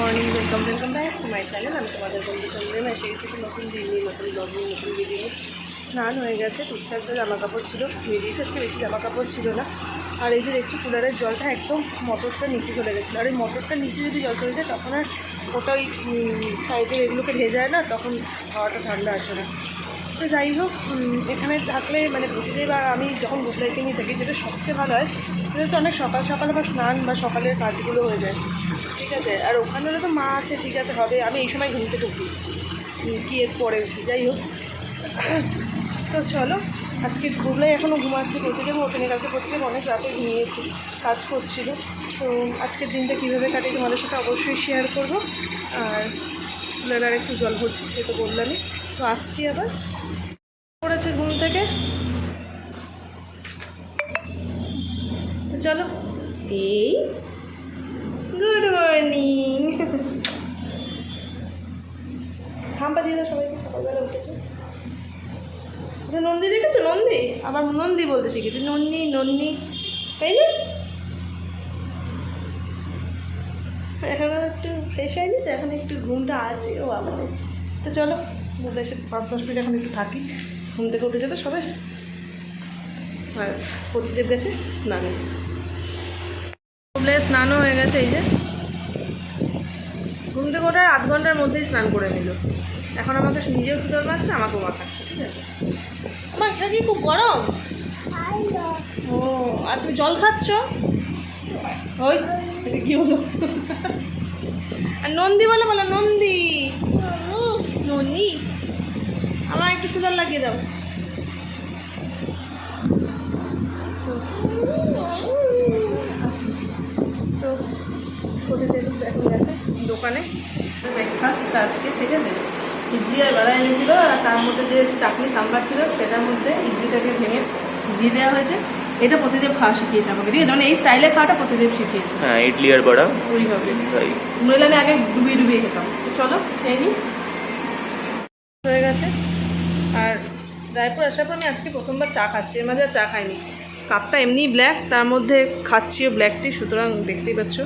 Morning welcome welcome back to my channel আমি তোমাদের বন্ধু সন্ধ্যে এসে গেছি একটু নতুন দিন নতুন ব্লগ নতুন ভিডিও স্নান হয়ে গেছে, টুকটাক তো জামা কাপড় ছিল বেরিয়ে আজকে বেশি জামা কাপড় ছিল না। আর এই যে দেখছি কুলারের জলটা একদম মটরটা নিচে চলে গেছিল। আর এই মোটরটা নিচে যদি জল চলে যায়, তখন আর ওটা ওই সাইডের এগুলোকে ভেজায় না, তখন হাওয়াটা ঠান্ডা আসে না। তো যাই হোক এখানে থাকলে মানে বা আমি যখন বুঝলাইতে নিয়ে থাকি যেটা সবচেয়ে ভালো হয়, সেটা হচ্ছে অনেক সকাল সকাল বা স্নান বা সকালের কাজগুলো হয়ে যায়। ঠিক আছে, আর ওখানে হলে তো মা আছে, ঠিক আছে, হবে। আমি এই সময় ঘুমতে ঢুকি। গিয়ে পরে উঠি, যাই হোক। তো চলো, আজকে ঘুরলাই এখনও ঘুমাচ্ছি প্রতিদিন ওখানে কালকে প্রতিদিন অনেক রাতে ঘুমিয়েছি, কাজ করছিল। তো আজকের দিনটা কীভাবে কাটে তোমাদের সাথে অবশ্যই শেয়ার করব। আর আর একটু জল ভরছি সে তো বললামই। তো আসছি আবার। পড়েছে ঘুম থেকে? চলো। এই গুড মর্নিং থাম্পা দিয়ে সবাইকে, সকালবেলা উঠেছে। এটা নন্দী দেখেছ? নন্দী? আবার নন্দী বলতে শিখেছি। নন্দি নন্দি তাই না? এখন একটু ফ্রেশ হয়নি তো, এখন একটু ঘুমটা আছে। ও আমাদের তো চলো বলে এসে পাঁচ দশ মিনিট এখন একটু থাকি। ঘুম থেকে উঠেছে তো সবাই। আর প্রতিদেব গেছে স্নানে। স্নানও হয়ে গেছে, এই যে। ঘুম থেকে ওঠার আধ ঘণ্টার মধ্যেই স্নান করে নিল। এখন আমাকে নিজেও সুতর মারছে, আমাকেও মাখাচ্ছে, ঠিক আছে? আমার এটা কি খুব গরম? ও, আর তুমি জল খাচ্ছ? ওই কি হলো? আর নন্দী বলে, বলো, নন্দী। নন্দী আমার একটু সুন্দর লাগিয়ে দাও। তো প্রতিদিন এখন গেছে। দোকানে। ব্রেকফাস্ট আজকে ঠিক আছে ইডলি আর বেড়া এনেছিল আর তার মধ্যে যে চাটনি সাম্বার ছিল সেটার মধ্যে ইডলিটাকে ভেঙে দিয়ে দেওয়া হয়েছে। এটা প্রতিদেব খাওয়া শিখিয়েছে আমাকে ঠিক আছে? মানে এই স্টাইলে খাওয়াটা প্রতিদেব শিখিয়েছে। হ্যাঁ ইডলি আর বড়া। ওইভাবে। নইলে আমি আগে ডুবিয়ে ডুবিয়ে খেতাম। চলো খেয়ে নিই হয়ে গেছে। আর রায়পুর আসার পর আমি আজকে প্রথমবার চা খাচ্ছি। এর মাঝে আর চা খাইনি। কাপটা এমনি ব্ল্যাক তার মধ্যে খাচ্ছিও ব্ল্যাক টি সুতরাং দেখতেই পাচ্ছ।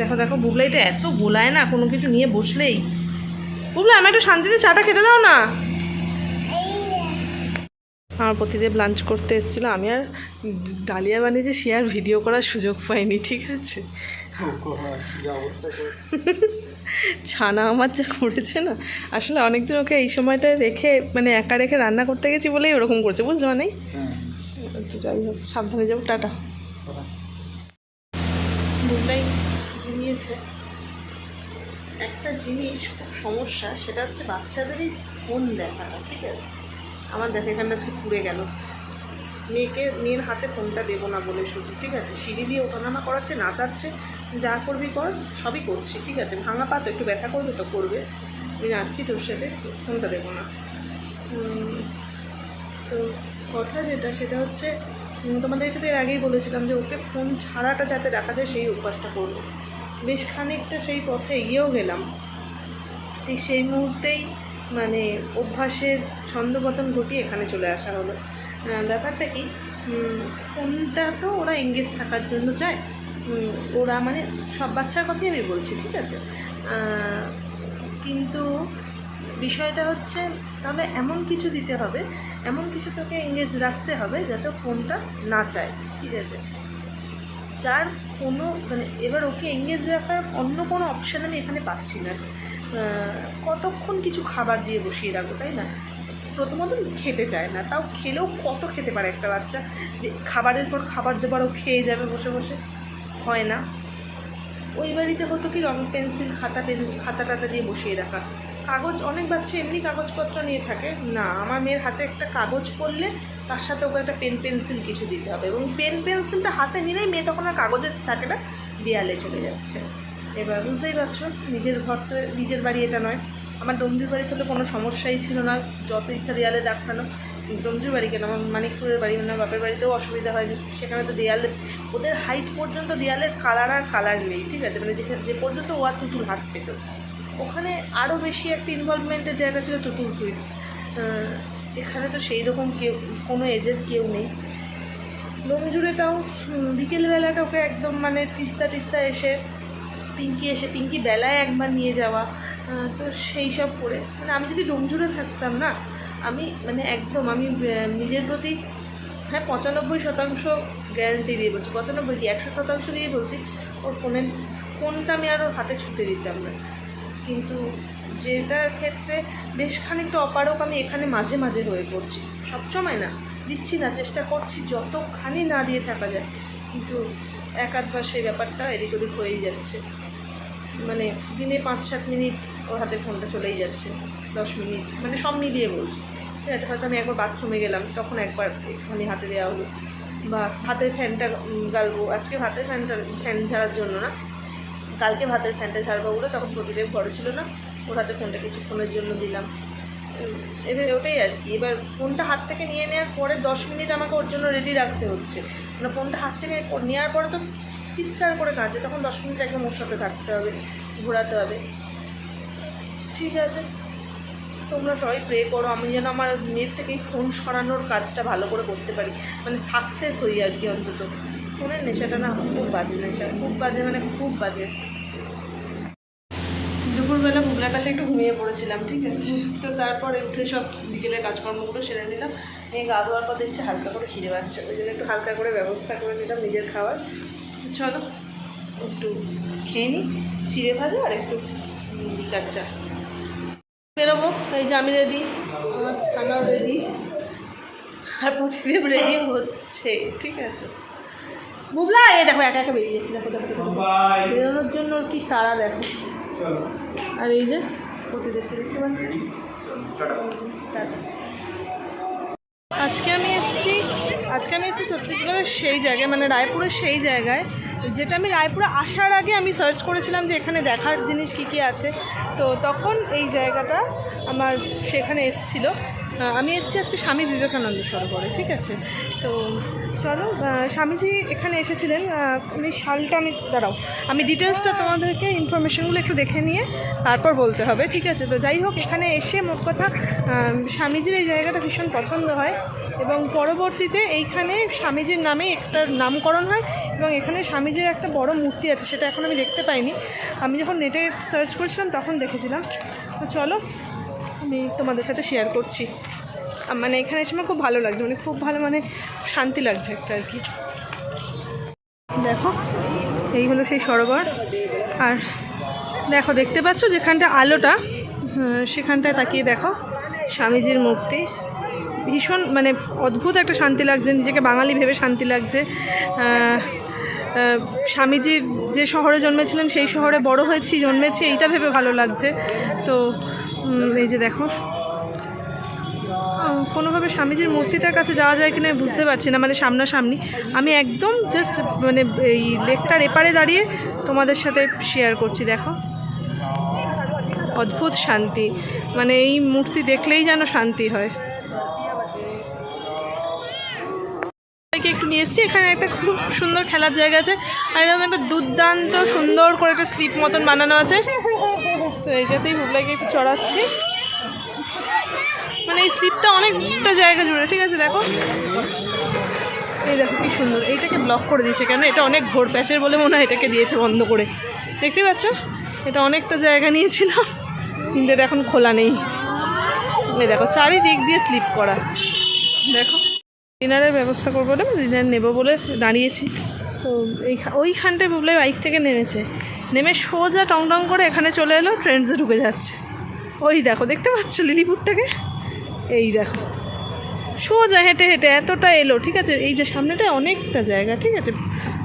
দেখো দেখো বুবলাইটা এত গোলায় না কোনো কিছু নিয়ে বসলেই। বুবলা আমি একটু শান্তিতে চাটা খেতে দাও না। আমার প্রতিদেব লাঞ্চ করতে এসেছিল আমি আর ডালিয়া বানিয়েছি সে আর ভিডিও করার সুযোগ পাইনি ঠিক আছে? ছানা আমার যা করেছে না আসলে অনেকদিন ওকে এই সময়টা রেখে মানে একা রেখে রান্না করতে গেছি বলেই ওরকম করছে বুঝতে মানে? তো যাই হোক সাবধানে যাব টাটা বুবলাই ঘুমিয়েছে একটা জিনিস খুব সমস্যা সেটা হচ্ছে বাচ্চাদেরই ফোন দেখাটা ঠিক আছে? আমার দেখে এখানটা আজকে পুড়ে গেল। মেয়েকে মেয়ের হাতে ফোনটা দেবো না বলে শুধু ঠিক আছে? সিঁড়ি দিয়ে ওঠানামা করাচ্ছে নাচাচ্ছে যা করবি কর সবই করছি ঠিক আছে? ভাঙা পা তো একটু ব্যথা করবে তো করবে। আমি নাচছি তোর সাথে ফোনটা দেবো না। তো কথা যেটা সেটা হচ্ছে উম, তোমাদের সাথে এর আগেই বলেছিলাম যে ওকে ফোন ছাড়াটা যাতে রাখা যায় সেই অভ্যাসটা করব। বেশ খানিকটা সেই পথে এগিয়েও গেলাম। ঠিক সেই মুহূর্তেই মানে অভ্যাসের ছন্দপতন ঘটিয়ে এখানে চলে আসা হলো। ব্যাপারটা কি? ফোনটা তো ওরা এঙ্গেজ থাকার জন্য চায়। ওরা মানে সব বাচ্চার কথাই আমি বলছি, ঠিক আছে? কিন্তু বিষয়টা হচ্ছে, তাহলে এমন কিছু দিতে হবে, এমন কিছু তোকে এঙ্গেজ রাখতে হবে যাতে ফোনটা না চায়, ঠিক আছে? যার কোনো মানে এবার ওকে এঙ্গেজ রাখার অন্য কোনো অপশান আমি এখানে পাচ্ছি না। কতক্ষণ কিছু খাবার দিয়ে বসিয়ে রাখব, তাই না? প্রথমত খেতে চায় না, তাও খেলেও কত খেতে পারে একটা বাচ্চা? যে খাবারের পর খাবার দেবার ও খেয়ে যাবে বসে বসে, হয় না। ওই বাড়িতে হতো কি রং পেন্সিল, খাতা পেন, খাতা টাতা দিয়ে বসিয়ে রাখা। কাগজ, অনেক বাচ্চা এমনি কাগজপত্র নিয়ে থাকে। না, আমার মেয়ের হাতে একটা কাগজ পড়লে তার সাথে ওকে একটা পেন পেন্সিল কিছু দিতে হবে এবং পেন পেন্সিলটা হাতে নিলেই মেয়ে তখন আর কাগজের থাকে না দেয়ালে চলে যাচ্ছে। এবার বুঝতেই পারছ, নিজের ঘর তো নিজের বাড়ি এটা নয়। আমার ডমজুর বাড়িতে তো কোনো সমস্যাই ছিল না, যত ইচ্ছা দেয়ালে দেখানো। ডমজুর বাড়ি কেন? আমার মানিকপুরের বাড়ি মানে বাপের বাড়িতেও অসুবিধা হয়নি। সেখানে তো দেয়ালে, ওদের হাইট পর্যন্ত দেয়ালের কালার আর কালার নেই, ঠিক আছে? মানে যেখানে, যে পর্যন্ত ও আর তুতুল হাত পেত। ওখানে আরও বেশি একটা ইনভলভমেন্টের জায়গা ছিল তুতুল সুইটস এখানে তো সেই রকম কেউ, কোনো এজের কেউ নেই। লোম জুড়ে তাও বিকেলবেলাটা ওকে একদম মানে তিস্তা তিস্তা এসে পিঙ্কি এসে, পিঙ্কি বেলায় একবার নিয়ে যাওয়া তো সেই সব করে। মানে আমি যদি ডোমজুড়ে থাকতাম না, আমি মানে একদম আমি নিজের প্রতি হ্যাঁ পঁচানব্বই শতাংশ গ্যারান্টি দিয়ে বলছি, পঁচানব্বই কি, একশো শতাংশ দিয়ে বলছি, ওর ফোনের ফোনটা আমি আর ওর হাতে ছুটে দিতাম না। কিন্তু যেটার ক্ষেত্রে বেশ খানিকটা অপারক আমি এখানে মাঝে মাঝে হয়ে পড়ছি। সবসময় না, দিচ্ছি না, চেষ্টা করছি যতখানি না দিয়ে থাকা যায়। কিন্তু এক আধবার সেই ব্যাপারটা এদিক ওদিক হয়েই যাচ্ছে। মানে দিনে পাঁচ, সাত মিনিট ওর হাতে ফোনটা চলেই যাচ্ছে। দশ মিনিট মানে সব মিলিয়ে বলছি। ঠিক আছে, হয়তো আমি একবার বাথরুমে গেলাম, তখন একবার একটুখানি হাতে দেওয়া হলো। বা হাতের ফ্যানটা গালবো। আজকে হাতের ফ্যানটা, ফ্যান ঝাড়ার জন্য না। কালকে ভাতের ফ্যানটা ঝাড়বো বলে তখন প্রতিদেব ঘরে ছিল না। ওর হাতে ফোনটা কিছুক্ষণের জন্য দিলাম। এবার ওটাই আর কি। এবার ফোনটা হাত থেকে নিয়ে নেওয়ার পরে দশ মিনিট আমাকে ওর জন্য রেডি রাখতে হচ্ছে। মানে ফোনটা হাত থেকে নেওয়ার পরে তো চিৎকার করে কাঁদছে, তখন দশ মিনিট একদম ওর সাথে থাকতে হবে, ঘোরাতে হবে। ঠিক আছে, তোমরা সবাই প্রে করো, আমি যেন আমার মেয়ের থেকে ফোন সরানোর কাজটা ভালো করে করতে পারি। মানে সাকসেস হই আর কি অন্তত। ফোনের নেশাটা না খুব বাজে, নেশা খুব বাজে মানে খুব বাজে। বুবলার কাছে একটু ঘুমিয়ে পড়েছিলাম ঠিক আছে? তো তারপরে উঠে সব বিকেলের কাজকর্মগুলো সেরে নিলাম। এই গা ধোয়ার পর দেখছি হালকা করে খিদে পাচ্ছে ওই জন্য একটু হালকা করে ব্যবস্থা করে নিলাম নিজের খাবার চলো একটু খেয়ে নিই চিড়ে ভাজা আর একটু উম, লিকার চা। বেরোবো এই যে আমি রেডি আমার ছানাও রেডি আর প্রতিদিন রেডি হচ্ছে ঠিক আছে? বুবলা এ দেখো একা একা বেরিয়ে যাচ্ছে দেখো দেখো বেরোনোর জন্য ওর কি তাড়া দেখো। আর এই যে দেখতে আজকে আমি এসেছি, আজকে আমি এসেছি ছত্তিশগড়ের সেই জায়গায় মানে রায়পুরের সেই জায়গায়। যেটা আমি রায়পুরে আসার আগে আমি সার্চ করেছিলাম যে এখানে দেখার জিনিস কী কী আছে। তো তখন এই জায়গাটা আমার সেখানে এসেছিল। আমি এসেছি আজকে স্বামী বিবেকানন্দ সরোবরে, ঠিক আছে? তো চলো স্বামীজি এখানে এসেছিলেন। আমি সালটা আমি, দাঁড়াও, আমি ডিটেলসটা তোমাদেরকে ইনফরমেশনগুলো একটু দেখে নিয়ে তারপর বলতে হবে, ঠিক আছে? তো যাই হোক, এখানে এসে মোট কথা স্বামীজির এই জায়গাটা ভীষণ পছন্দ হয় এবং পরবর্তীতে এইখানে স্বামীজির নামে একটা নামকরণ হয়। এবং এখানে স্বামীজির একটা বড় মূর্তি আছে, সেটা এখন আমি দেখতে পাইনি। আমি যখন নেটে সার্চ করেছিলাম, তখন দেখেছিলাম। তো চলো, আমি তোমাদের সাথে শেয়ার করছি। মানে এখানে এসে আমার খুব ভালো লাগছে মানে খুব ভালো মানে শান্তি লাগছে একটা আর কি। দেখো, এই হলো সেই সরোবর। আর দেখো, দেখতে পাচ্ছ যেখানটা আলোটা? সেখানটায় তাকিয়ে দেখো, স্বামীজির মূর্তি। ভীষণ মানে অদ্ভুত একটা শান্তি লাগছে, নিজেকে বাঙালি ভেবে শান্তি লাগছে। স্বামীজির যে শহরে জন্মেছিলেন, সেই শহরে বড় হয়েছি, জন্মেছি, এইটা ভেবে ভালো লাগছে। তো এই যে দেখো কোনোভাবে স্বামীজির মূর্তিটার কাছে যাওয়া যায় কিনা বুঝতে পারছি না মানে সামনাসামনি। আমি একদম জাস্ট মানে এই লেকটার এপারে দাঁড়িয়ে তোমাদের সাথে শেয়ার করছি, দেখো। অদ্ভুত শান্তি। মানে এই মূর্তি দেখলেই যেন শান্তি হয়। নিয়ে এসেছি এখানে একটা খুব সুন্দর খেলার জায়গা আছে। আর এরকম একটা দুর্দান্ত সুন্দর করে একটা স্লিপ মতন বানানো আছে। তো এইটাতেই বুবলাইকে একটু চড়াচ্ছি। মানে এই স্লিপটা অনেকটা জায়গা জুড়ে, ঠিক আছে, দেখো। এই দেখো কি সুন্দর, এইটাকে ব্লক করে দিয়েছে কেন? এটা অনেক ঘোর প্যাচের বলে মনে হয় এটাকে দিয়েছে বন্ধ করে। দেখতে পাচ্ছ? এটা অনেকটা জায়গা নিয়েছিল কিন্তু এটা এখন খোলা নেই। দেখো, চারিদিক দিয়ে স্লিপ করা। দেখো। ডিনারের ব্যবস্থা করব না ডিনার নেব বলে দাঁড়িয়েছি। তো এই ওইখানটায় বুবলে বাইক থেকে নেমেছে। নেমে সোজা টং টং করে এখানে চলে এলো ট্রেন্ডসে ঢুকে যাচ্ছে। ওই দেখো, দেখতে পাচ্ছ লিলিপুরটাকে? এই দেখো। সোজা হেঁটে হেঁটে এতটা এলো, ঠিক আছে? এই যে সামনেটা অনেকটা জায়গা, ঠিক আছে?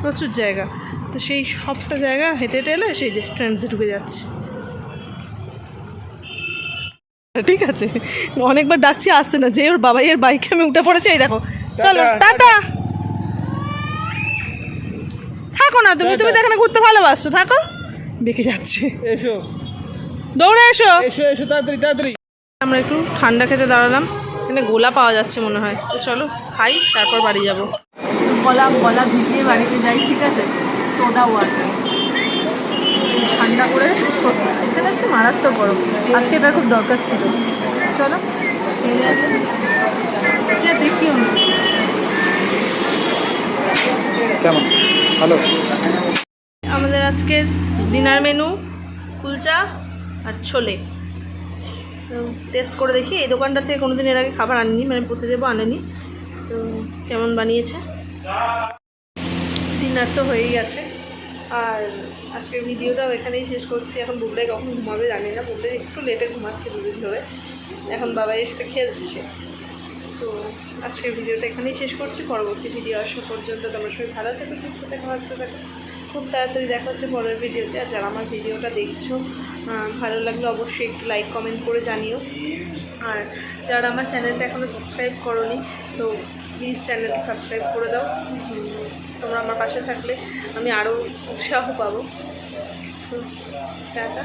প্রচুর জায়গা। তো সেই সবটা জায়গা হেঁটে হেঁটে এলো সেই যে ট্রেন্ডসে ঢুকে যাচ্ছে। ঠিক আছে। অনেকবার ডাকছি আসছে না। যে ওর বাবাই এর বাইকে আমি উঠে পড়েছি এই দেখো। চলো টাটা থাকো না তুমি তুমি এখানে ঘুরতে ভালোবাসছো। থাকো। বেঁকে যাচ্ছে। এসো। দৌড়ে এসো। এসো এসো তাড়াতাড়ি তাড়াতাড়ি। আমরা একটু ঠান্ডা খেতে দাঁড়ালাম। এখানে গোলা পাওয়া যাচ্ছে মনে হয়। তো চলো খাই তারপর বাড়ি যাব। গলা গলা ভিজিয়ে বাড়িতে যাই ঠিক আছে? সোডা ওয়াটার ঠান্ডা করে এখানে আজকে মারাত্মক গরম। আজকে এটা খুব দরকার ছিল। চলো খেয়ে দেখি কেমন? ভালো? আমাদের আজকের ডিনার মেনু কুলচা আর ছোলে। টেস্ট করে দেখি। এই দোকানটা থেকে কোনোদিন এর আগে খাবার আনিনি মানে পড়তে যাব আনেনি। তো কেমন বানিয়েছে? ডিনার তো হয়েই গেছে। আর আজকের ভিডিওটাও এখানেই শেষ করছি। এখন বুবলে কখন ঘুমাবে জানি না। বুবলে একটু লেটে ঘুমাচ্ছে দুদিন ধরে। এখন বাবা এসে খেলছে সে। তো আজকের ভিডিওটা এখানেই শেষ করছি। পরবর্তী ভিডিও আসা পর্যন্ত তোমার সবাই ভালো থেকো, সুস্থ থেকো, ভালো থাকো। খুব তাড়াতাড়ি দেখা হচ্ছে পরের ভিডিওতে। আর যারা আমার ভিডিওটা দেখছ ভালো লাগলে অবশ্যই একটু লাইক কমেন্ট করে জানিও। আর যারা আমার চ্যানেলটা এখনও সাবস্ক্রাইব করোনি, তো প্লিজ চ্যানেলটা সাবস্ক্রাইব করে দাও। তোমরা আমার পাশে থাকলে আমি আরও উৎসাহ পাবো। টাটা।